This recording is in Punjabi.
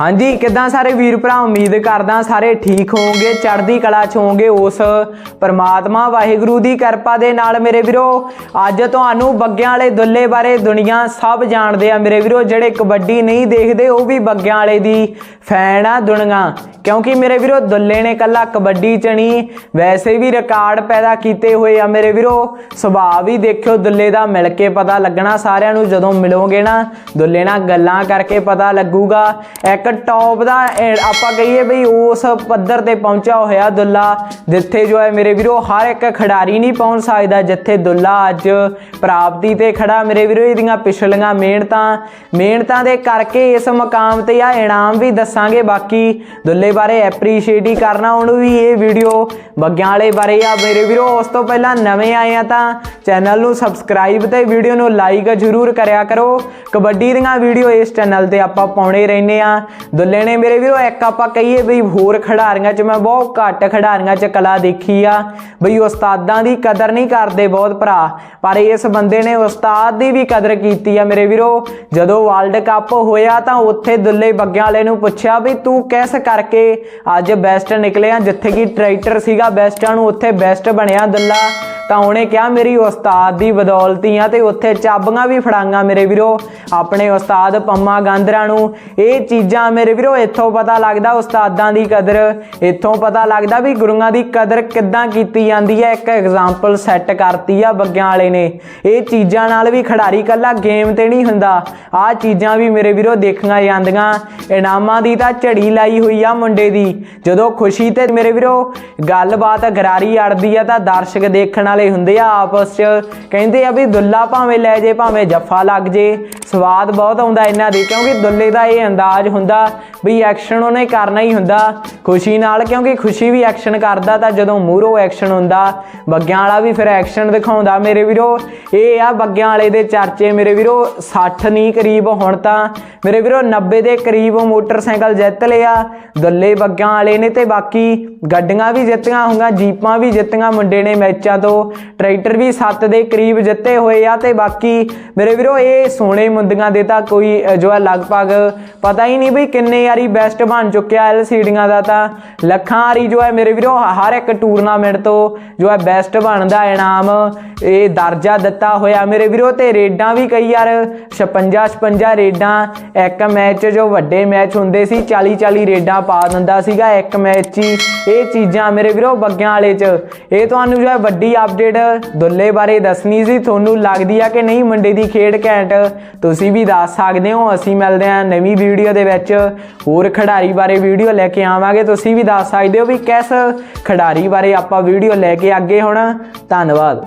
ਹਾਂਜੀ, ਕਿਦਾਂ ਸਾਰੇ ਵੀਰ ਭਰਾ? ਉਮੀਦ ਕਰਦਾ ਸਾਰੇ ਠੀਕ ਹੋਵੋਗੇ, ਚੜ੍ਹਦੀ ਕਲਾ ਚ ਹੋਵੋਗੇ ਉਸ ਪਰਮਾਤਮਾ ਵਾਹਿਗੁਰੂ ਦੀ ਕਿਰਪਾ ਦੇ ਨਾਲ ਮੇਰੇ ਵੀਰੋ। ਅੱਜ ਤੁਹਾਨੂੰ ਬੱਗਿਆਂ ਵਾਲੇ ਦੁੱਲੇ ਬਾਰੇ ਦੁਨੀਆ ਸਭ ਜਾਣਦੇ ਆ ਮੇਰੇ ਵੀਰੋ। ਜਿਹੜੇ ਕਬੱਡੀ ਨਹੀਂ ਦੇਖਦੇ, ਉਹ ਵੀ ਬੱਗਿਆਂ ਵਾਲੇ ਦੀ ਫੈਨ ਆ ਦੁਨੀਆ। ਕਿਉਂਕਿ ਮੇਰੇ ਵੀਰੋ, ਦੁੱਲੇ ਨੇ ਕੱਲਾ ਕਬੱਡੀ ਚਣੀ ਵੈਸੇ ਵੀ ਰਿਕਾਰਡ ਪੈਦਾ ਕੀਤੇ ਹੋਏ ਆ ਮੇਰੇ ਵੀਰੋ। ਸੁਭਾਅ ਵੀ ਦੇਖਿਓ, ਦੁੱਲੇ ਦਾ ਮਿਲ ਕੇ ਪਤਾ ਲੱਗਣਾ, ਸਾਰਿਆਂ ਨੂੰ ਜਦੋਂ ਮਿਲੋਗੇ ਨਾ, ਦੁੱਲੇ ਨਾਲ ਗੱਲਾਂ ਕਰਕੇ ਪਤਾ ਲੱਗੂਗਾ। ਇੱਕ ਟੌਪ ਦਾ ਆਪਾਂ ਕਹੀਏ ਬਈ ਉਸ ਪੱਧਰ ਤੇ ਪਹੁੰਚਿਆ ਹੋਇਆ ਦੁੱਲਾ, ਜਿੱਥੇ ਜੋ ਹੈ ਮੇਰੇ ਵੀਰੋ, ਹਰ ਇੱਕ ਖਿਡਾਰੀ ਨਹੀਂ ਪਹੁੰਚ ਸਕਦਾ, ਜਿੱਥੇ ਦੁੱਲਾ ਅੱਜ ਪ੍ਰਾਪਤੀ ਤੇ ਖੜਾ ਮੇਰੇ ਵੀਰੋ, ਇਹਦੀਆਂ ਪਿਛਲੀਆਂ ਮਿਹਨਤਾਂ। ਮਿਹਨਤਾਂ ਦੇ ਕਰਕੇ ਇਸ ਮਕਾਮ ਤੇ ਆ, ਇਨਾਮ ਵੀ ਦੱਸਾਂਗੇ ਬਾਕੀ। ਦੁੱਲੇ ਬਾਰੇ ਐਪਰੀਸ਼ੀਏਟ ਹੀ ਕਰਨਾ ਉਹਨੂੰ ਵੀ ਇਹ ਵੀਡੀਓ ਬੱਗਿਆਂ ਵਾਲੇ ਬਾਰੇ ਆ ਮੇਰੇ ਵੀਰੋ, ਉਸ ਤੋਂ ਪਹਿਲਾਂ ਨਵੇਂ ਆਏ ਆ ਤਾਂ ਚੈਨਲ ਨੂੰ ਸਬਸਕ੍ਰਾਈਬ ਤੇ ਵੀਡੀਓ ਨੂੰ ਲਾਈਕ ਜ਼ਰੂਰ ਕਰਿਆ ਕਰੋ। ਕਬੱਡੀ ਦੀਆਂ ਵੀਡੀਓ ਇਸ ਚੈਨਲ ਤੇ ਆਪਾਂ ਪਾਉਣੇ ਰਹਿੰਦੇ ਆ ਦੁੱਲੇ ਨੇ ਮੇਰੇ ਵੀਰੋ, ਇੱਕ ਆਪਾਂ ਕਹੀਏ ਬਈ ਹੋਰ ਖਿਡਾਰੀਆਂ 'ਚ ਮੈਂ ਬਹੁਤ ਘੱਟ ਖਿਡਾਰੀਆਂ 'ਚ ਕਲਾ ਦੇਖੀ ਆ। ਬਈ ਉਸਤਾਦਾਂ ਦੀ ਕਦਰ ਨਹੀਂ ਕਰਦੇ ਬਹੁਤ ਭਰਾ, ਪਰ ਇਸ ਬੰਦੇ ਨੇ ਉਸਤਾਦ ਦੀ ਵੀ ਕਦਰ ਕੀਤੀ ਆ ਮੇਰੇ ਵੀਰੋ। ਜਦੋਂ ਵਰਲਡ ਕੱਪ ਹੋਇਆ ਤਾਂ ਉੱਥੇ ਦੁੱਲੇ ਬੱਗਿਆਂ ਵਾਲੇ ਨੂੰ ਪੁੱਛਿਆ ਵੀ ਤੂੰ ਕਿਸ ਕਰਕੇ ਅੱਜ ਬੈਸਟ ਨਿਕਲਿਆ, ਜਿੱਥੇ ਕਿ ਟਰੈਕਟਰ ਸੀਗਾ ਬੈਸਟਾਂ ਨੂੰ ਉੱਥੇ ਬੈਸਟ ਬਣਿਆ ਦੁੱਲਾ। ਤਾਂ ਉਹਨੇ ਕਿਹਾ, ਮੇਰੀ ਉਸ ਉਸਤਾਦ ਦੀ ਬਦੌਲਤੀ ਆ ਤੇ ਉੱਥੇ ਚਾਬੀਆਂ ਵੀ ਫੜਾਂਗਾ ਮੇਰੇ ਵੀਰੋ। ਆਪਣੇ ਉਸਤਾਦ ਪੰਮਾ ਗਾਂਧਰਾ ਨੂੰ ਇਹ ਚੀਜ਼ਾਂ ਮੇਰੇ ਵੀਰੋ, ਇੱਥੋਂ ਪਤਾ ਲੱਗਦਾ ਉਸਤਾਦਾਂ ਦੀ ਕਦਰ। ਇੱਥੋਂ ਪਤਾ ਲੱਗਦਾ ਵੀ ਗੁਰੂਆਂ ਦੀ ਕਦਰ ਕਿੱਦਾਂ ਕੀਤੀ ਜਾਂਦੀ ਹੈ। ਇੱਕ ਐਗਜ਼ਾਮਪਲ ਸੈੱਟ ਕਰਤੀ ਆ ਬੱਗਿਆਂ ਵਾਲੇ ਨੇ। ਇਹ ਚੀਜ਼ਾਂ ਨਾਲ ਵੀ ਖਿਡਾਰੀ ਕੱਲਾ ਗੇਮ ਤੇ ਨਹੀਂ ਹੁੰਦਾ। ਆਹ ਚੀਜ਼ਾਂ ਵੀ ਮੇਰੇ ਵੀਰੋ ਦੇਖੀਆਂ ਜਾਂਦੀਆਂ। ਇਨਾਮਾਂ ਦੀ ਤਾਂ ਝੜੀ ਲਾਈ ਹੋਈ ਆ ਮੁੰਡੇ ਦੀ। ਜਦੋਂ ਖੁਸ਼ੀ ਤੇ ਮੇਰੇ ਵੀਰੋ ਗੱਲਬਾਤ ਗਰਾਰੀ ਅੜਦੀ ਆ ਤਾਂ ਦਰਸ਼ਕ ਦੇਖਣ ਵਾਲੇ ਹੁੰਦੇ ਆ ਆਪਸ 'ਚ। ਕਹਿੰਦੇ ਆ ਵੀ ਦੁੱਲਾ ਭਾਵੇਂ ਲੈ ਜੇ, ਭਾਵੇਂ ਜੱਫਾ ਲੱਗ ਜੇ। ਸਵਾਦ ਬਹੁਤ ਆਉਂਦਾ ਇਹਨਾਂ ਦੇ, ਕਿਉਂਕਿ ਦੁੱਲੇ ਦਾ ਇਹ ਅੰਦਾਜ਼ ਹੁੰਦਾ ਵੀ ਐਕਸ਼ਨ ਉਹਨੇ ਕਰਨਾ ਹੀ ਹੁੰਦਾ। ਖੁਸ਼ੀ ਨਾਲ, ਕਿਉਂਕਿ ਖੁਸ਼ੀ ਵੀ ਐਕਸ਼ਨ ਕਰਦਾ ਤਾਂ ਜਦੋਂ ਮੂਹਰੋਂ ਐਕਸ਼ਨ ਹੁੰਦਾ, ਬੱਗਿਆਂ ਵਾਲਾ ਵੀ ਫਿਰ ਐਕਸ਼ਨ ਦਿਖਾਉਂਦਾ। ਮੇਰੇ ਵੀਰੋ, ਇਹ ਆ ਬੱਗਿਆਂ ਵਾਲੇ ਦੇ ਚਰਚੇ। ਮੇਰੇ ਵੀਰੋ 60 ਨਹੀਂ ਕਰੀਬ ਹੁਣ ਤਾਂ, ਮੇਰੇ ਵੀਰੋ 90 ਦੇ ਕਰੀਬ ਮੋਟਰਸਾਈਕਲ ਜਿੱਤ ਲਿਆ। ਦੁੱਲੇ ਬੱਗਿਆਂ ਵਾਲੇ ਨੇ ਤੇ ਬਾਕੀ ਗੱਡੀਆਂ ਵੀ ਜਿੱਤੀਆਂ ਹੋਈਆਂ, ਜੀਪਾਂ ਵੀ ਜਿੱਤੀਆਂ ਮੁੰਡੇ ਨੇ ਮੈਚਾਂ ਤੋਂ। ਟਰੈਕਟਰ ਵੀ 7 ਦੇ ਕਰੀਬ ਜਿੱਤੇ ਹੋਏ ਆ ਤੇ ਬਾਕੀ ਮੇਰੇ ਵੀਰੋ, ਇਹ ਸੋਨੇ ਮੁੰਦੀਆਂ ਦੇ ਤਾਂ ਕੋਈ ਜੋ ਹੈ ਲਗਭਗ ਪਤਾ ਹੀ ਨਹੀਂ ਵੀ ਕਿੰਨੇ ਵਾਰੀ ਬੈਸਟ ਬਣ ਚੁੱਕਿਆ ਐਲਸੀਡੀਆਂ ਦਾ ਤਾਂ। ਲੱਖਾਂ ਵਾਰੀ ਜੋ ਹੈ ਮੇਰੇ ਵੀਰੋ ਹਰ ਇੱਕ ਟੂਰਨਾਮੈਂਟ ਤੋਂ ਜੋ ਹੈ ਬੈਸਟ ਬਣਦਾ ਇਨਾਮ, ਇਹ ਦਰਜਾ ਦਿੱਤਾ ਹੋਇਆ ਮੇਰੇ ਵੀਰੋ ਤੇ ਰੇਡਾਂ ਵੀ ਕਈ ਯਾਰ 56 56 ਰੇਡਾਂ, ਇੱਕ ਮੈਚ ਜੋ ਵੱਡੇ ਮੈਚ ਹੁੰਦੇ ਸੀ 40 40 ਰੇਡਾਂ ਪਾ ਦਿੰਦਾ ਸੀਗਾ, ਇੱਕ ਮੈਚ ਹੀ। ਇਹ ਚੀਜ਼ਾਂ ਮੇਰੇ ਵੀਰੋ, ਬੱਗਿਆਂ ਵਾਲੇ 'ਚ। ਇਹ ਤੁਹਾਨੂੰ ਜੋ ਹੈ ਵੱਡੀ ਅਪਡੇਟ ਦੁੱਲੇ ਬਾਰੇ ਦੱਸਣੀ ਸੀ, ਤੁਹਾਨੂੰ ਲੱਗਦੀ ਆ ਕਿ ਨਹੀਂ ਮੁੰਡੇ ਦੀ ਖੇਡ ਘੈਂਟ? ਤੁਸੀਂ ਵੀ ਦੱਸ ਸਕਦੇ ਹੋ, ਅਸੀਂ ਮਿਲਦੇ ਹਾਂ ਨਵੀਂ ਵੀਡੀਓ ਦੇ ਵਿੱਚ। ਹੋਰ ਖਿਡਾਰੀ ਬਾਰੇ ਵੀਡੀਓ ਲੈ ਕੇ ਆਵਾਂਗੇ, ਤੁਸੀਂ ਵੀ ਦੱਸ ਸਕਦੇ ਹੋ ਵੀ ਕਿਸ ਖਿਡਾਰੀ ਬਾਰੇ ਆਪਾਂ ਵੀਡੀਓ ਲੈ ਕੇ ਅੱਗੇ ਹੁਣ। ਧੰਨਵਾਦ।